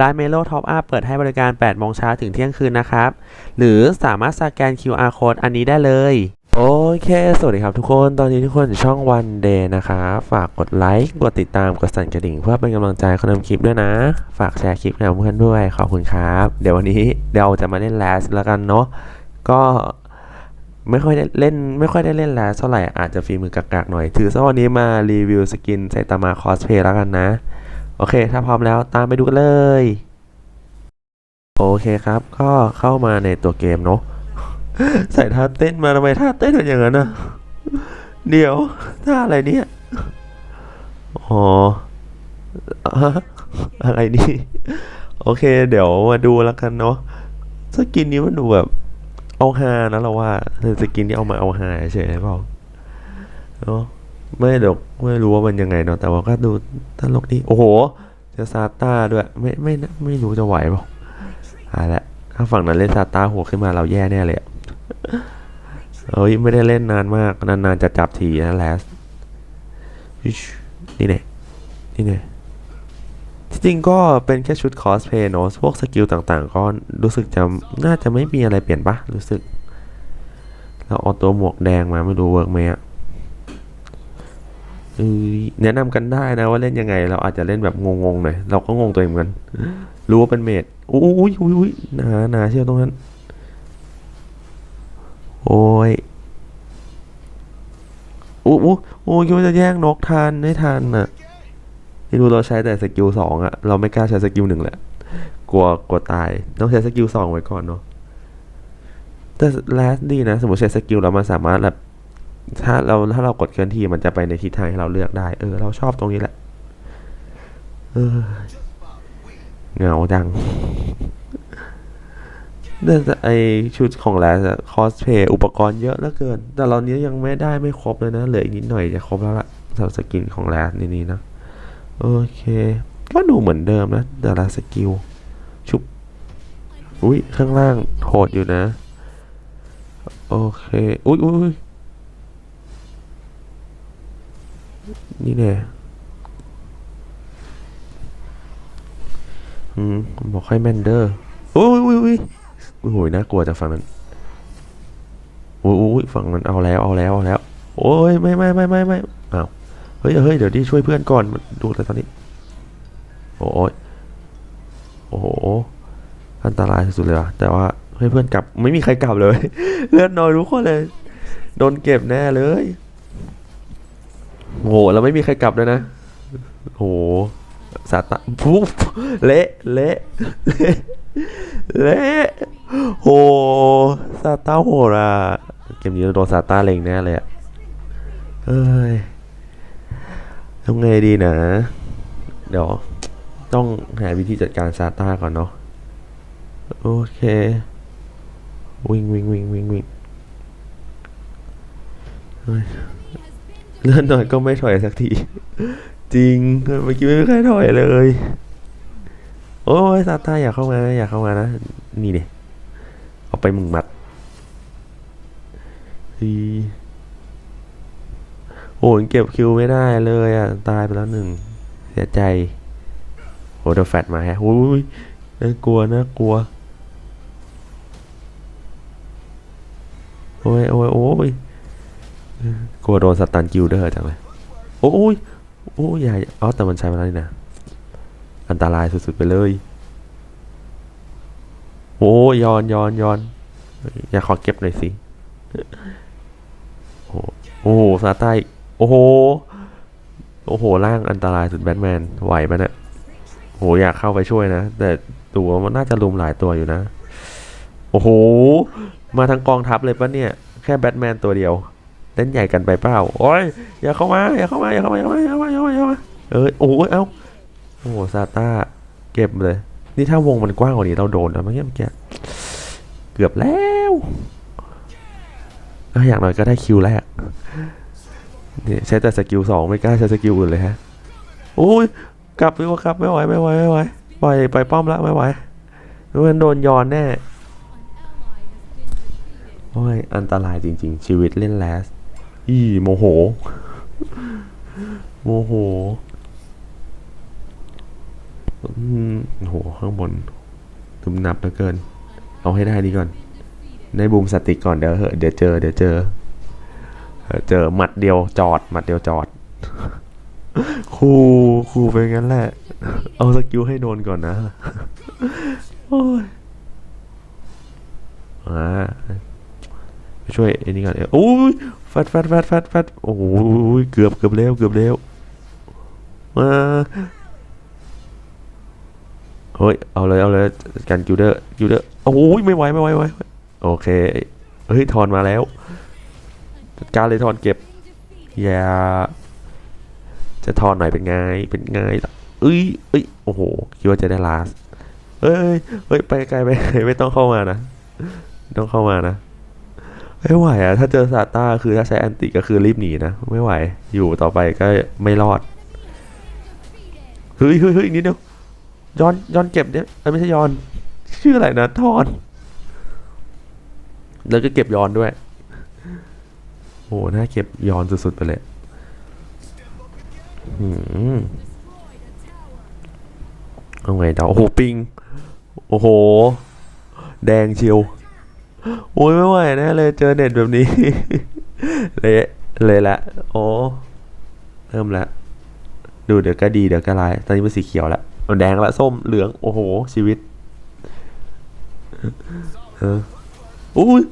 ร้าน Melo Top Up เปิดให้บริการ 8 โมงเช้าถึงเที่ยงคืนนะครับ หรือสามารถสแกน QR code อันนี้ได้เลย โอเค สวัสดีครับทุกคน ตอนนี้ทุกคนอยู่ช่อง One Day นะครับ ฝากกดไลค์ กดติดตาม กดสั่นกระดิ่ง เพื่อเป็นกำลังใจคนทำคลิปด้วยนะ ฝากแชร์คลิปกับเพื่อนด้วย ขอบคุณครับ เดี๋ยววันนี้เดี๋ยวจะมาเล่นแลสแล้วกันเนาะ ก็ไม่ค่อยได้เล่นไม่ค่อยได้เล่นแลสเท่าไหร่อาจจะฝีมือกากๆหน่อย ถือซะวันนี้มารีวิวสกินไซตามะคอสเพย์แล้วกันนะ โอเค ถ้าพร้อมแล้วตามไปดูกันเลย โอเคครับ ก็เข้ามาในตัวเกมเนาะ ใส่ท่าเต้นมาทำไมท่าเต้นเป็นอย่างนั้นอะเดี๋ยวท่าอะไรเนี่ย อ๋อะอะไรนี่ โอเค เดี๋ยวมาดูแล้วกันเนาะ สกินนี้มันดูแบบเอาฮานะเราว่าสกินที่เอามาเอาฮาเฉยๆเปล่าเนาะ ไม่เดี๋ยวไม่รู้ว่ามันยังไงเนาะแต่ว่าก็ดูตลกดีโอ้โหเจอซาต้าด้วยไม่ไม่ไม่ไม่รู้จะไหวเปล่าอาละถ้าฝั่งนั้นเล่นซาต้าหัวขึ้นมาเราแย่แน่เลยเอ้ยไม่ได้เล่นนานมากนานๆจะจับทีนะแลสนี่เนี่ยนี่เนี่ยที่จริงก็เป็นแค่ชุดคอสเพย์เนาะพวกสกิลต่างๆ ก็รู้สึกจะน่าจะไม่มีอะไรเปลี่ยนปะรู้สึก เราเอาตัวหมวกแดงมาไม่รู้เวิร์กไหมอะ แนะนำกันได้นะว่าเล่นยังไง เราอาจจะเล่นแบบงงๆหน่อยเราก็งงตัวเองเหมือนกันรู้ว่าเป็นเมดอุ้ยอุ้ยอุ้ยหนาหนาเชี่ยวตรงนั้น โอ้ยอู้อู้โอ้ยคิดว่าจะแย่งนกทันไม่ทันอะไม่รู้เราใช้แต่สกิลสองอะเราไม่กล้าใช้สกิลหนึ่งแหละกลัวกลัวตายต้องใช้สกิลสองไว้ก่อนเนาะแต่แลสดีนะ สมมติใช้สกิลแล้วมันสามารถแบบ ถ้าเราถ้าเรากดเคลื่อนที่มันจะไปในทิศทางให้เราเลือกได้ เออ เราชอบตรงนี้แหละเออเหงาจังแต่ไอชุดของแลสคอสเพย์อุปกรณ์เยอะเหลือเกิน แต่เราเนี้ยยังไม่ได้ไม่ครบเลยนะ เหลืออีกนิดหน่อยจะครบแล้วล่ะสำหรับสกินของแลสนี่นี่นะ โอเค ก็ดูเหมือนเดิมนะแต่ละสกิล ชุบ อุ้ยข้างล่างโหดอยู่นะ โอเค อุ้ยอุ้ย อุ๊ยนี่แน่อืมบอกให้แมนเดอร์โอ้ยโอ้ยโอ้ยโอ้ยโหยน่ากลัวจากฝั่งนั้นโอ้ยโอ้ยฝั่งนั้นเอาแล้วเอาแล้วเอาแล้ว โอ้ยไม่ไม่ไม่ไม่ไม่อ้าวเฮ้ยเฮ้ยเดี๋ยวดิช่วยเพื่อนก่อนดูแต่ตอนนี้ โอ้ยโอ้โหอันตรายสุดเลยว่ะแต่ว่าให้เพื่อนกลับไม่มีใครกลับเลย เลือดน้อยทุกคนเลย โดนเก็บแน่เลย โอ้โหแล้วไม่มีใครกลับเลยนะโอ้โหซาตาปุ๊บเละเละเละเละโหซาตาโหดอะเกมนี้โดนซาตาเล็งแน่เลยอะเอ้ยทำไงดีนะ เดี๋ยว ต้องหาวิธีจัดการซาตาก่อนเนาะโอเค วิ่งวิ่งวิ่งวิ่งวิ่ง เลื่อนหน่อยก็ไม่ถอยสักที จริงเมื่อกี้ไม่มีใครถอยเลย โอ้ยซาต้าอยากเข้ามาอยากเข้ามานะ นี่เด็เอาไปมึงมัดทีโอ้ยเก็บคิวไม่ได้เลยอะ ตายไปแล้วหนึ่ง เสียใจโอ้เดยวแฟดมาแฮะโอ้ยน่ากลัวน่ากลัว โอ้ยโอ้ยโอ้ย กลัวโดนสตันกิลเดอร์จังเลยโอ้ยโอ้ยอย่อ๋อแต่มันใช้มาแล้วนี่นะ อันตรายสุดๆไปเลย โอ้ยอนยอนยอนอยากขอเก็บหน่อยสิ โอ้โหซาต้าโอ้โห โอ้โห ร่างอันตรายสุดแบทแมน ไหวปะเนี่ยโห อยากเข้าไปช่วยนะ แต่ตัวมันน่าจะลุมหลายตัวอยู่นะ โอ้โห มาทั้งกองทัพเลยปะเนี่ย แค่แบทแมนตัวเดียว เล่นใหญ่กันไปเปล่า โอ้ย อย่าเข้ามา อย่าเข้ามา อย่าเข้ามา อย่าเข้ามา อย่าเข้ามา อย่าเข้ามาอย่าเข้ามา เออโอ้ย เอ้า โอ้โหซาต้า เก็บเลย นี่ถ้าวงมันกว้างกว่านี้เราโดนนะเมื่อกี้เมื่อกี้เกือบแล้วอย่างน้อยก็ได้คิวแรกนี่ใช้แต่สกิลสองไม่กล้าใช้สกิลอื่นเลยฮะ โอ้ย กลับดีกว่าครับไม่ไหวไม่ไหวไม่ไหว ปล่อยปล่อยป้อมละไม่ไหวมันโดนยอนแน่ โอ้ย อันตรายจริง ๆ ชีวิตเล่นแลส อีโมโห โมโหโหข้างบนตุมนับเหลือเกิน เอาให้ได้ดีก่อนได้บูมสติก่อนเดี๋ยวเหอะเดี๋ยวเจอเดี๋ยวเจอเจอหมัดเดียวจอดหมัดเดียวจอดครูครูเป็นงั้นแหละ เอาสกิลให้โดนก่อนนะโอ้ยอ่าช่วยไอ้นี่ก่อนเออโอ้ย ฟัดฟัดฟัดฟัดฟัดโอ้ยเกือบเกือบเร็วเกือบเร็วมาเฮ้ยเอาเลยเอาเลยกันกิลเดอร์กิลเดอร์โอ้ยไม่ไหวไม่ไหวไม่ไหวโอเคเฮ้ยทอนมาแล้วจัดการเลยทอนเก็บอย่าจะทอนหน่อยเป็นไงเป็นไงเอ้ยเอ้ยโอ้โหคิดว่าจะได้ลาสเฮ้ยเฮ้ยไปไกลไปไม่ต้องเข้ามานะต้องเข้ามานะ ไม่ไหวอะถ้าเจอซาต้าคือถ้าใช้แอนติก็คือรีบหนีนะ ไม่ไหว อยู่ต่อไปก็ไม่รอด เฮ้ยเฮ้ยเฮ้ยอีกนิดเดียวย้อนย้อนเก็บเนี่ยเอ้ยไม่ใช่ย้อน ชื่ออะไรนะทอน แล้วก็เก็บย้อนด้วย โอ้หน่าเก็บย้อนสุดๆไปเลยหืมเอาไงต่อโอ้โห ปิง โอ้โห แดงเชียว โอ้ยไม่ไหวแน่เลยเจอเน็ตแบบนี้ เละเลยละ โอ้เริ่มละดูเดี๋ยวก็ดีเดี๋ยวก็ร้าย ตอนนี้เป็นสีเขียวละเอาแดงละส้มเหลือง โอ้โห ชีวิต เอออุ้ย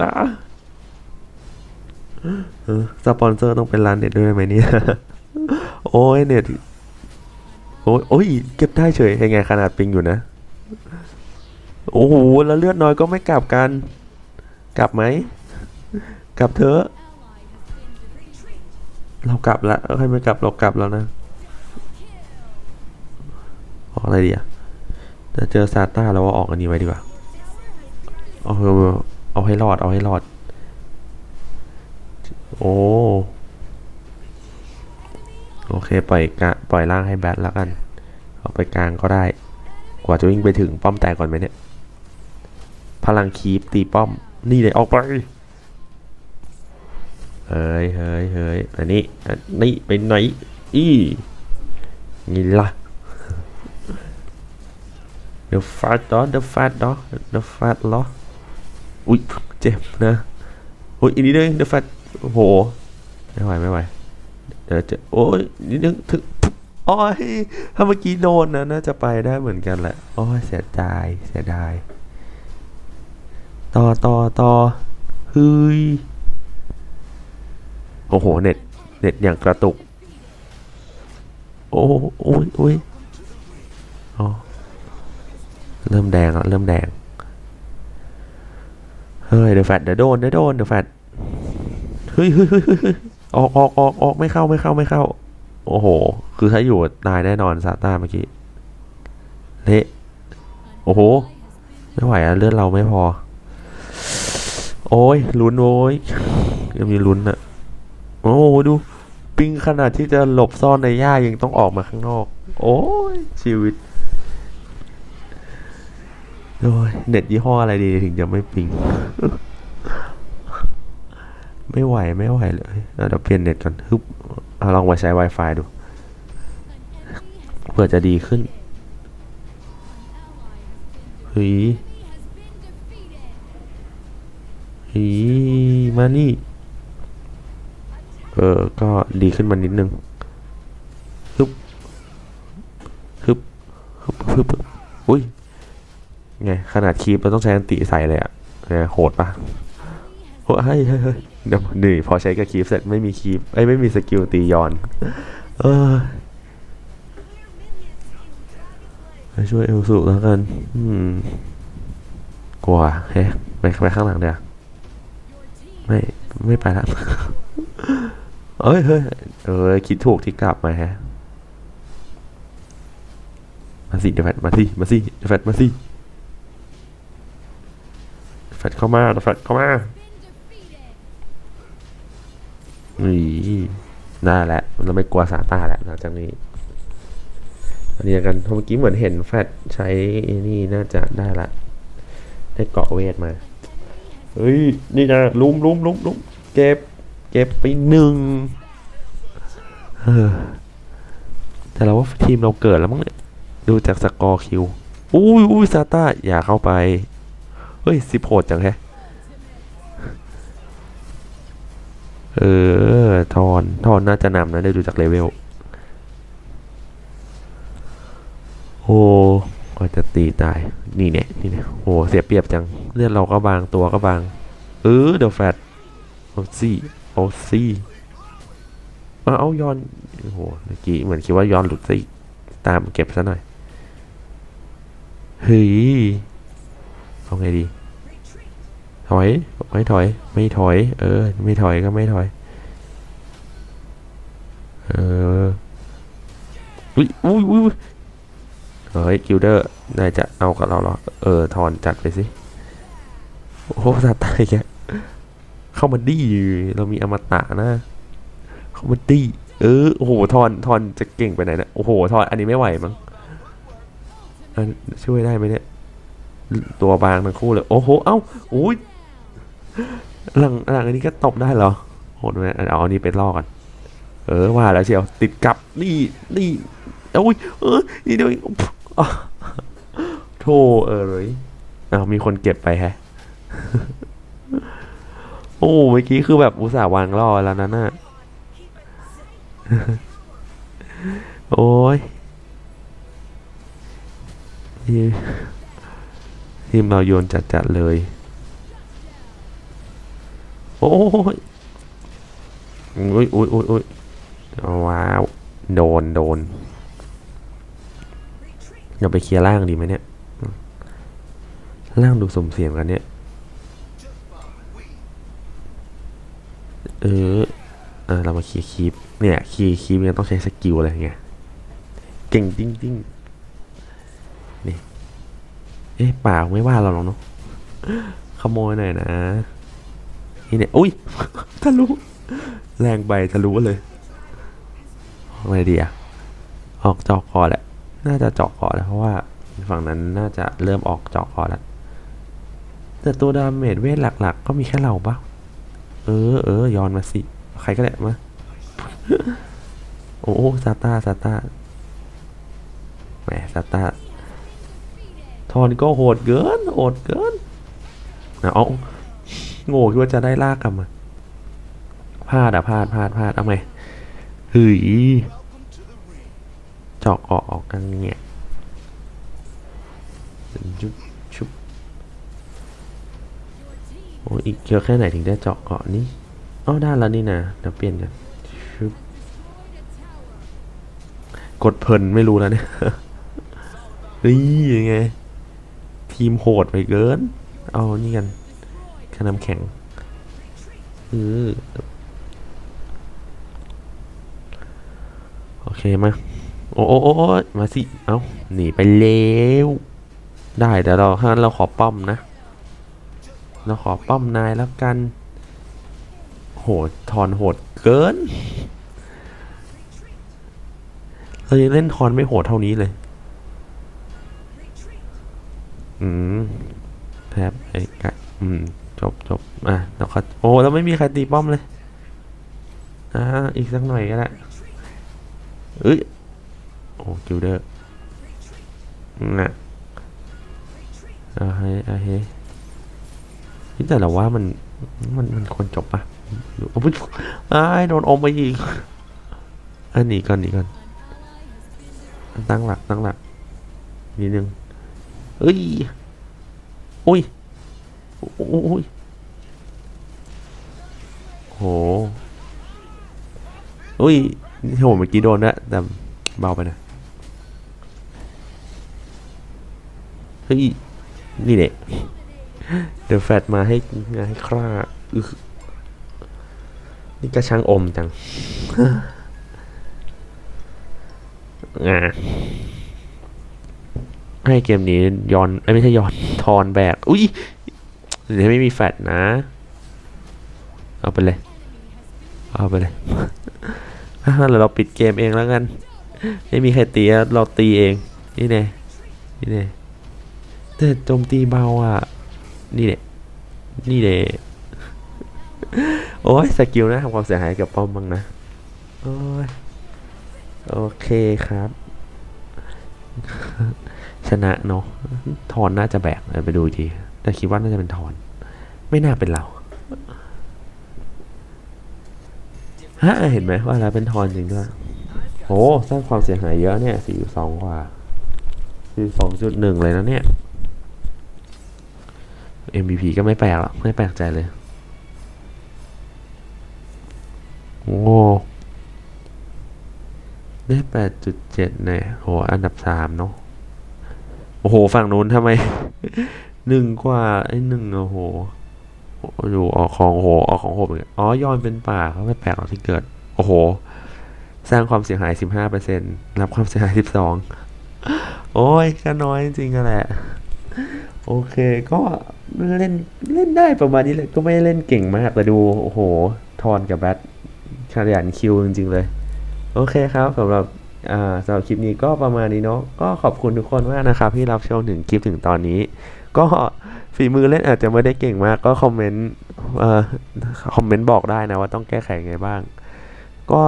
อะสปอนเซอร์ต้องเป็นร้านเน็ตด้วยไหมเนี่ย โอ้ยเน็ต โอ้ยโอ้ยเก็บได้เฉยยังไงขนาดปิงอยู่นะ โอ้โหแล้วเลือดน้อยก็ไม่กลับกัน กลับไหม กลับเถอะ เรากลับล้วใครไม่กลับเรากลับแล้วนะออกอะไรดีอะจะเจอซาต้าแล้วว่าออกอันนี้ไว้ดีกว่า เอาเอาให้รอดเอาให้รอด โอ้โอเคปล่อยกะปล่อยล่างให้แบทแล้วกัน เอาไปกลางก็ได้ กว่าจะวิ่งไปถึงป้อมแตกก่อนไหมเนี่ย พลังคีปตีป้อม นี่เลยออกไป เฮ้ยเฮ้ยเฮ้ยอันนี้ อันนี้ไปไหน อีนี่ละ The fat dog The fat dog The fat เหรออุ้ยเจ็บนะอุ้ยอีกนิดนึง The fat โอ้โห ไม่ไหวไม่ไหว เดี๋ยวจะ โอ้ยนิดนึงถึงโอ้ยถ้าเมื่อกี้โดนนะ น่าจะไปได้เหมือนกันแหละ โอ้ยเสียดาย เสียดาย ต่อต่อต่อเฮ้ย โอ้โห เน็ต เน็ตอย่างกระตุก โอ้โอ้ยโอ้ยอ๋อเริ่มแดงแล้วเริ่มแดง เฮ้ย เดี๋ยวแฟดเดี๋ยวโดนเดี๋ยวโดนเดี๋ยวแฟดเฮ้ยเฮ้ยเฮ้ยเฮ้ยออกออกออกออกไม่เข้าไม่เข้าไม่เข้า โอ้โห คือถ้าอยู่ตายแน่นอนซาต้าเมื่อกี้ เละ โอ้โห ไม่ไหวอะเลือดเราไม่พอ โอ้ยลุ้นโว้ยยังมีลุ้นอะโอ้ดู ปิงขนาดที่จะหลบซ่อนในหญ้ายังต้องออกมาข้างนอก โอ้ยชีวิตโอ้ยเน็ตยี่ห้ออะไรดีถึงจะไม่ปิงไม่ไหวไม่ไหวเลยเดี๋ยวเปลี่ยนเน็ตก่อนฮึบลองมาใช้ Wi-Fi ดูเพื่อจะดีขึ้นเฮ้ย ฮ้ยมานี่ เออ ก็ดีขึ้นมานิดนึงฮึบฮึบฮึบฮึบอุ้ย ไง ขนาดคีปเราต้องใช้อันติใส่เลยอะเนี่ยโหดปะโอ้ยเฮ้ยเฮ้ยเดี๋ยวนี่พอใช้กับคีฟเสร็จไม่มีคีฟไอ้ไม่มีสกิลตีย้อน เออช่วยเอลสุแล้วกัน อืม กลัวเฮ้ยไปไปข้างหลังเดี๋ยว ไม่ไม่ไปและเอ้ยเฮ้ยเออคิดถูกที่กลับมาฮะ มาสิเดยวแฟดมาสิมาสิเดยวแฟดมาสิเดยวแฟดเข้ามาเดยวแฟดเข้ามานี่ได้แล้วเราไม่กลัวสาตาแล้วหลังจากนี้อันนี้กันเมื่อกี้เหมือนเห็นแฟดใช้นี่น่าจะได้ละ ได้เกาะเวทมา เฮ้ย นี่นะลุมลุมลุมลุมเก็บ เก็บไปหนึ่งแต่เราว่าทีมเราเกิดแล้วมั้งเนี่ย ดูจากสกอร์คิว อุ้ยอุ้ยซาต้าอย่าเข้าไป เฮ้ยสิบโหดจังแฮะเออ ทอน ทอนน่าจะนำนะได้ดูจากเลเวล โอ้ ก็จะตีตาย นี่เนี่ยนี่เนี่ยโอ้เสียเปรียบจัง เลือดเราก็บางตัวก็บาง เออเดี๋ยวแฟดเอาซี่เอาซี่เอาเอาย้อนโอ้โหเมื่อกี้เหมือนคิดว่าย้อนหลุดซะอีกตามเก็บซะหน่อยเฮ้ยเอาไงดี ถอยไม่ถอย ไม่ถอย เออ ไม่ถอยก็ไม่ถอย เอออุ้ยอุ้ยอุ้ย เฮ้ยกิลเดอร์นายจะเอากับเราเหรอ เออถอนจัดไปสิ โอ้โหสัตว์ตายแกเข้ามาดีเรามีอมตะนะ เข้ามาดีเออโอ้โหทอนทอนจะเก่งไปไหนเนะโอ้โหทอนอันนี้ไม่ไหวมั้งอันช่วยได้ไหมเนี่ย ตัวบางทั้งคู่เลย โอ้โห เอ้าอุ้ยหลังหลังอันนี้ก็ตบได้เหรอโหดไหมเอาอันนี้ไปล่อกันเออว่าแล้วเชียวติดกับนี่นี่โอ้ยเออนี่เดี๋ยว โธ่เออเลยอ้าวมีคนเก็บไปแฮะ โอ้เมื่อกี้คือแบบอุตส่าห์วางล่อแล้วนะน่ะโอ้ยทีมทีเราโยนจัดๆเลย โอ้ยอุ้ยอุ้ยอุ้ยอุ้ยว้าว โดน โดน เดี๋ยวไปเคลียร์ล่างดีไหมเนี่ย ล่างดูสมเสียงกันเนี่ย เออเออเรามาเคลียร์คีปเนี่ยคีย์คีปเนี่ยต้องใช้สกิลอะไรเงี้ยเก่งจริงๆนี่ เอ๊ะป่าไม่ว่าเราหรอกเนาะขโมยหน่อยนะนี่เนี่ยอุ้ยทะลุแรงไปทะลุเลยอะไรดีอะออกจอกคอแหละ น่าจะเจาะคอแล้วเพราะว่าฝั่งนั้นน่าจะเริ่มออกเจาะคอแล้วแต่ตัวดาเมจเวทหลักๆ ก็มีแค่เราปะเออเออย้อนมาสิ ใครก็ได้มา โอ้ซาตาซาตาแหมซาตาทอนก็โหดเกินโหดเกินนะเอาโง่คิดว่าจะได้ลากกลับมาพลาดอะพลาดพลาดพลาดเอาไหมเฮ้ย เจาะเกาะออกกันเนี่ยชุบชุบโอ้อีกเยอะแค่ไหนถึงได้เจาะเกาะนี้อ๋อได้แล้วนี่นะเดี๋ยวเปลี่ยนกันชุบกดเพลินไม่รู้แล้วเนี่ยนี่ยังไง ทีมโหดไปเกิน เอานี่กันขน้ำแข็งเออโอเคมา โอ้โอ้มาสิ เอาหนีไปเร็วได้เดี๋ยวเราถ้างั้นเราขอป้อมนะ เราขอป้อมนายแล้วกัน โหดทอนโหดเกิน เรายังเล่นทอนไม่โหดเท่านี้เลย อืมแทบไอ้กะอืม จบจบอะเราก็โอ้แล้วไม่มีใครตีป้อมเลย อ่า อีกสักหน่อยก็ได้เอ้ย โอ้กิลเดอร์น่ะเอาให้เอาให้นี่แต่เราว่ามันมันมันควรจบปะโอ้ยอ้ายโดนอมไปอีกอันหนีก่อนหนีก่อนตั้งหลักตั้งหลักนิดนึงเอ้ยอุ้ยโอ้ยโหอุ้ยโหเมื่อกี้โดนนะแต่เบาไปนะ เฮ้ย นี่เด็กเดอะแฟตมาให้งานให้คร่าอึนี่ก็ช่างอมจังงาให้เกมนี้ย้อนไม่ใช่ย้อนทอนแบก อุ้ยเดี๋ยวไม่มีแฟตนะ เอาไปเลย เอาไปเลยเดี๋ยวเราปิดเกมเองแล้วกัน ไม่มีใครตีเราตีเอง นี่แน่นี่แน่ แต่โจมตีเบาอะ นี่แน่นี่แน่โอ้ยสกิลนะทำความเสียหายกับป้อมบ้างนะ โอ้ย โอเคครับ ชนะเนาะทอนน่าจะแบกเดี๋ยวไปดูที แต่คิดว่าน่าจะเป็นทอน ไม่น่าเป็นเราฮะเห็นไหมว่าแล้วเป็นทอนจริงด้วยโอ้สร้างความเสียหายเยอะเนี่ยสี่สองกว่าสี่สองจุดหนึ่งเลยนะเนี่ย MVP ก็ไม่แปลกหรอกไม่แปลกใจเลย โอ้ได้แปดจุดเจ็ดเนี่ยโห อันดับสามเนาะ โอ้โห ฝั่งนู้นทำไม หนึ่งกว่า ไอ้หนึ่งโอ้โห อยู่ออกของโอ้โหออกของโหดเหมือนกันอ๋อยอนเป็นป่าเขาไม่แปลกหรอกที่เกิด โอ้โห สร้างความเสียหายสิบห้าเปอร์เซ็นรับความเสียหายสิบสองโอ้ย ก็น้อยจริงๆแหละ โอเค ก็ เล่นเล่นได้ประมาณนี้เลยก็ไม่เล่นเก่งมากแต่ดู โอ้โห ทอนกับแบทขยันคิวจริง ๆ เลย โอเคครับสำหรับสำหรับคลิปนี้ก็ประมาณนี้เนาะก็ขอบคุณทุกคนมากนะครับ ที่รับชมถึงคลิปถึงตอนนี้ ก็ฝีมือเล่นอาจจะไม่ได้เก่งมาก ก็คอมเมนต์คอมเมนต์บอกได้นะว่าต้องแก้ไขไงบ้าง ก็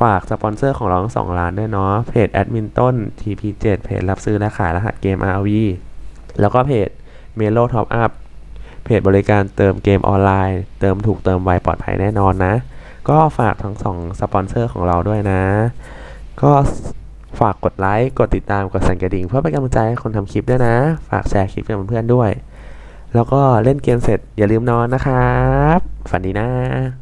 ฝากสปอนเซอร์ของเราทั้งสองร้านด้วยเนาะเพจแอดมินต้น TP7 เพจรับซื้อและขายรหัสเกม RV แล้วก็เพจ เมโลท็อปอัพเพจบริการเติมเกมออนไลน์ เติมถูกเติมไวปลอดภัยแน่นอนนะ ก็ฝากทั้งสองสปอนเซอร์ของเราด้วยนะ ก็ฝากกดไลค์ กดติดตาม กดสั่นกระดิ่ง เพื่อเป็นกำลังใจให้คนทำคลิปด้วยนะ ฝากแชร์คลิปกับเพื่อนๆด้วย แล้วก็เล่นเกมเสร็จอย่าลืมนอนนะครับ ฝันดีนะ